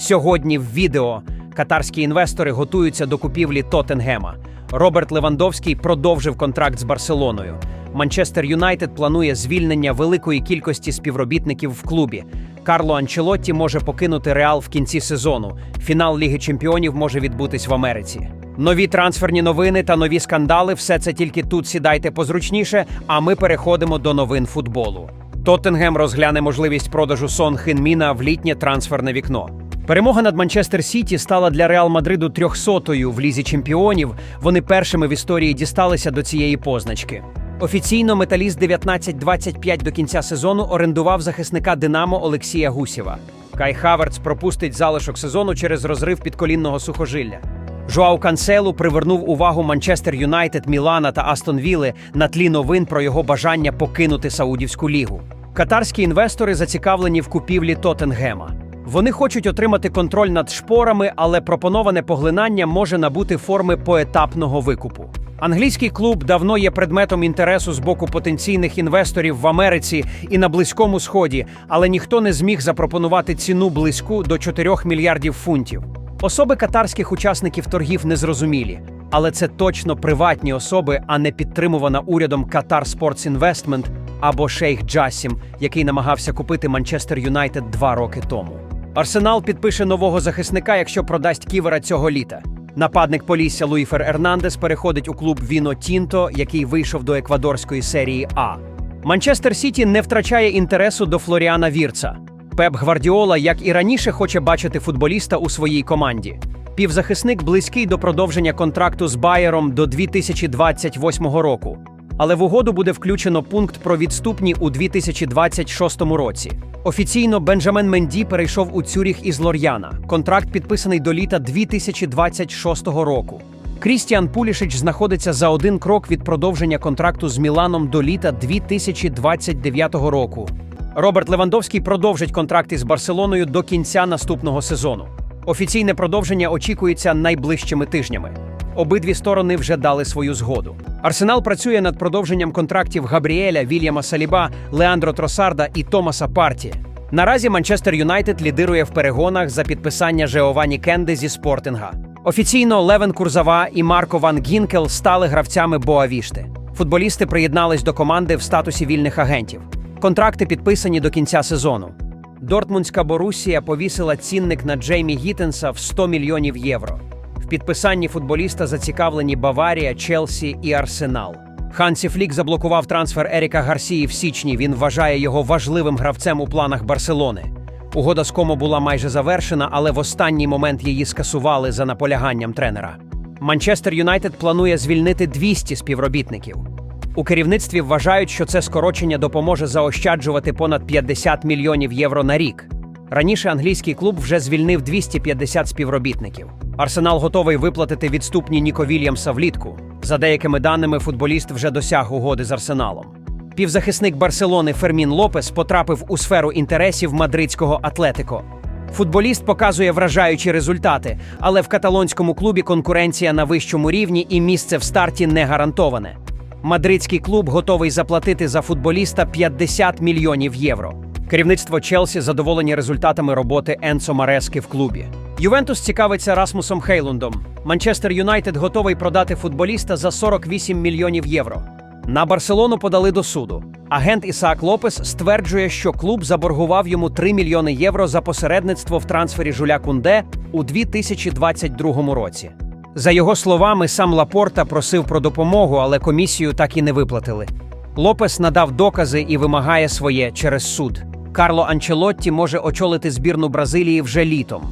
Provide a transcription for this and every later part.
Сьогодні в відео катарські інвестори готуються до купівлі Тоттенгема. Роберт Левандовський продовжив контракт з Барселоною. Манчестер Юнайтед планує звільнення великої кількості співробітників в клубі. Карло Анчелотті може покинути Реал в кінці сезону. Фінал Ліги Чемпіонів може відбутись в Америці. Нові трансферні новини та нові скандали все це тільки тут сідайте позручніше. А ми переходимо до новин футболу. Тоттенгем розгляне можливість продажу Сон Хинміна в літнє трансферне вікно. Перемога над Манчестер Сіті стала для Реал Мадриду трьохсотою в лізі чемпіонів. Вони першими в історії дісталися до цієї позначки. Офіційно металіст 19-25 до кінця сезону орендував захисника Динамо Олексія Гусєва. Кай Хаверц пропустить залишок сезону через розрив підколінного сухожилля. Жоау Канселу привернув увагу Манчестер Юнайтед, Мілана та Астон Вілли на тлі новин про його бажання покинути Саудівську лігу. Катарські інвестори зацікавлені в купівлі Тоттенгема. Вони хочуть отримати контроль над шпорами, але пропоноване поглинання може набути форми поетапного викупу. Англійський клуб давно є предметом інтересу з боку потенційних інвесторів в Америці і на Близькому Сході, але ніхто не зміг запропонувати ціну близьку до 4 мільярдів фунтів. Особи катарських учасників торгів незрозумілі, але це точно приватні особи, а не підтримувана урядом Qatar Sports Investment або Шейх Джасім, який намагався купити Манчестер Юнайтед два роки тому. Арсенал підпише нового захисника, якщо продасть ківера цього літа. Нападник Полісся Луїфер Ернандес переходить у клуб Віно Тінто, який вийшов до еквадорської серії А. Манчестер Сіті не втрачає інтересу до Флоріана Вірца. Пеп Гвардіола, як і раніше, хоче бачити футболіста у своїй команді. Півзахисник близький до продовження контракту з Байером до 2028 року. Але в угоду буде включено пункт про відступні у 2026 році. Офіційно Бенджамен Менді перейшов у Цюріх із Лор'яна. Контракт підписаний до літа 2026 року. Крістіан Пулішич знаходиться за один крок від продовження контракту з Міланом до літа 2029 року. Роберт Левандовський продовжить контракт із Барселоною до кінця наступного сезону. Офіційне продовження очікується найближчими тижнями. Обидві сторони вже дали свою згоду. Арсенал працює над продовженням контрактів Габріеля, Вільяма Саліба, Леандро Тросарда і Томаса Парті. Наразі Манчестер Юнайтед лідирує в перегонах за підписання Жеовані Кенди зі Спортинга. Офіційно Левен Курзава і Марко Ван Гінкел стали гравцями Боавішти. Футболісти приєднались до команди в статусі вільних агентів. Контракти підписані до кінця сезону. Дортмундська Борусія повісила цінник на Джеймі Гіттенса в 100 мільйонів євро. В підписанні футболіста зацікавлені Баварія, Челсі і Арсенал. Хансі Флік заблокував трансфер Еріка Гарсії в січні. Він вважає його важливим гравцем у планах Барселони. Угода з Комо була майже завершена, але в останній момент її скасували за наполяганням тренера. Манчестер Юнайтед планує звільнити 200 співробітників. У керівництві вважають, що це скорочення допоможе заощаджувати понад 50 мільйонів євро на рік. Раніше англійський клуб вже звільнив 250 співробітників. Арсенал готовий виплатити відступні Ніко Вільямса влітку. За деякими даними, футболіст вже досяг угоди з Арсеналом. Півзахисник Барселони Фермін Лопес потрапив у сферу інтересів мадридського Атлетико. Футболіст показує вражаючі результати, але в каталонському клубі конкуренція на вищому рівні і місце в старті не гарантоване. Мадридський клуб готовий заплатити за футболіста 50 мільйонів євро. Керівництво Челсі задоволені результатами роботи Енсо Марески в клубі. Ювентус цікавиться Расмусом Хейлундом. Манчестер Юнайтед готовий продати футболіста за 48 мільйонів євро. На Барселону подали до суду. Агент Ісаак Лопес стверджує, що клуб заборгував йому 3 мільйони євро за посередництво в трансфері Жуля Кунде у 2022 році. За його словами, сам Лапорта просив про допомогу, але комісію так і не виплатили. Лопес надав докази і вимагає своє через суд. Карло Анчелотті може очолити збірну Бразилії вже літом.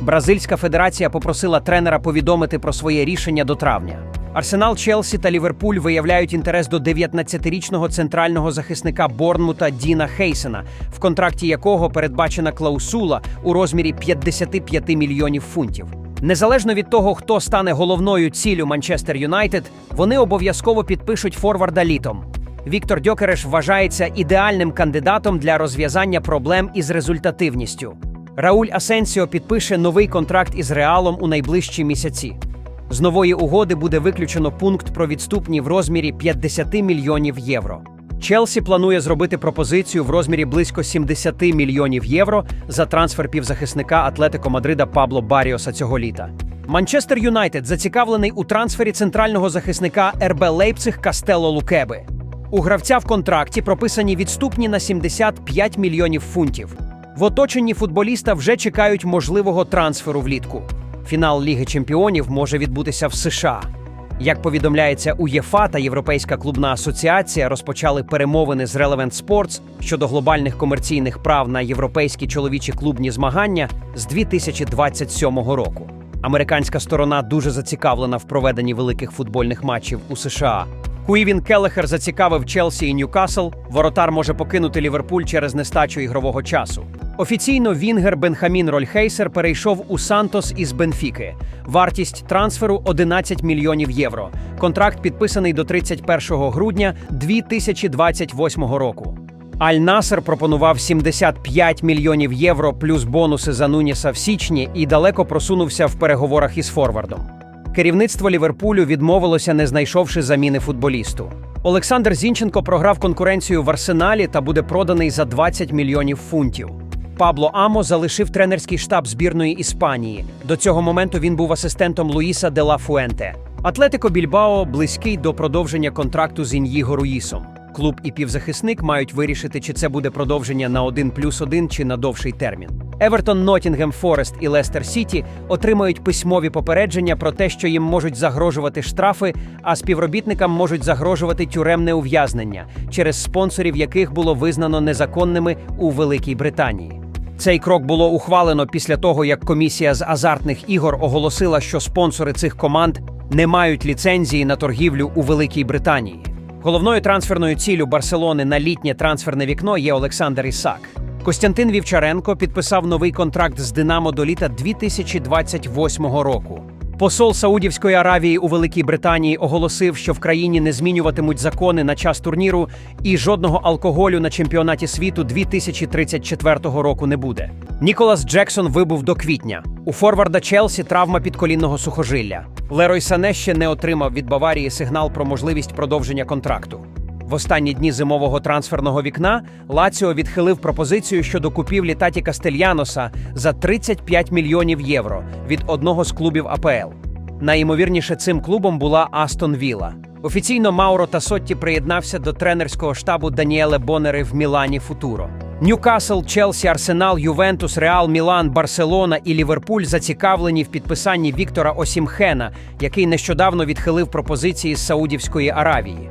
Бразильська федерація попросила тренера повідомити про своє рішення до травня. Арсенал, Челсі та Ліверпуль виявляють інтерес до 19-річного центрального захисника Борнмута Діна Хейсена, в контракті якого передбачена клаусула у розмірі 55 мільйонів фунтів. Незалежно від того, хто стане головною ціллю Манчестер Юнайтед, вони обов'язково підпишуть форварда літом. Віктор Дьокереш вважається ідеальним кандидатом для розв'язання проблем із результативністю. Рауль Асенсіо підпише новий контракт із Реалом у найближчі місяці. З нової угоди буде виключено пункт про відступні в розмірі 50 мільйонів євро. Челсі планує зробити пропозицію в розмірі близько 70 мільйонів євро за трансфер півзахисника Атлетико Мадрида Пабло Баріоса цього літа. Манчестер Юнайтед зацікавлений у трансфері центрального захисника РБ Лейпциг Кастело Лукеби. У гравця в контракті прописані відступні на 75 мільйонів фунтів. В оточенні футболіста вже чекають можливого трансферу влітку. Фінал Ліги Чемпіонів може відбутися в США. Як повідомляється, УЄФА та Європейська клубна асоціація розпочали перемовини з Relevant Sports щодо глобальних комерційних прав на європейські чоловічі клубні змагання з 2027 року. Американська сторона дуже зацікавлена в проведенні великих футбольних матчів у США. Куївін Келлехер зацікавив Челсі і Ньюкасл. Воротар може покинути Ліверпуль через нестачу ігрового часу. Офіційно Вінгер Бенхамін Рольхейсер перейшов у Сантос із Бенфіки. Вартість трансферу 11 мільйонів євро. Контракт підписаний до 31 грудня 2028 року. Аль Насер пропонував 75 мільйонів євро плюс бонуси за Нуніса в січні і далеко просунувся в переговорах із Форвардом. Керівництво Ліверпулю відмовилося, не знайшовши заміни футболісту. Олександр Зінченко програв конкуренцію в Арсеналі та буде проданий за 20 мільйонів фунтів. Пабло Амо залишив тренерський штаб збірної Іспанії. До цього моменту він був асистентом Луїса де ла Фуенте. Атлетико Більбао близький до продовження контракту з Ін'їго Руїсом. Клуб і півзахисник мають вирішити, чи це буде продовження на 1 плюс 1 чи на довший термін. Евертон, Ноттінгем Форест і Лестер Сіті отримають письмові попередження про те, що їм можуть загрожувати штрафи, а співробітникам можуть загрожувати тюремне ув'язнення через спонсорів, яких було визнано незаконними у Великій Британії. Цей крок було ухвалено після того, як комісія з азартних ігор оголосила, що спонсори цих команд не мають ліцензії на торгівлю у Великій Британії. Головною трансферною ціллю Барселони на літнє трансферне вікно є Олександр Ісак. Костянтин Вівчаренко підписав новий контракт з Динамо до літа 2028 року. Посол Саудівської Аравії у Великій Британії оголосив, що в країні не змінюватимуть закони на час турніру, і жодного алкоголю на чемпіонаті світу 2034 року не буде. Ніколас Джексон вибув до квітня. У форварда Челсі травма підколінного сухожилля. Лерой Сане ще не отримав від Баварії сигнал про можливість продовження контракту. Останні дні зимового трансферного вікна Лаціо відхилив пропозицію щодо купівлі Таті Кастельяноса за 35 мільйонів євро від одного з клубів АПЛ. Найімовірніше цим клубом була Астон Вілла. Офіційно Мауро Тасотті приєднався до тренерського штабу Даніеле Бонери в Мілані Футуро. Ньюкасл, Челсі, Арсенал, Ювентус, Реал, Мілан, Барселона і Ліверпуль зацікавлені в підписанні Віктора Осімхена, який нещодавно відхилив пропозиції з Саудівської Аравії.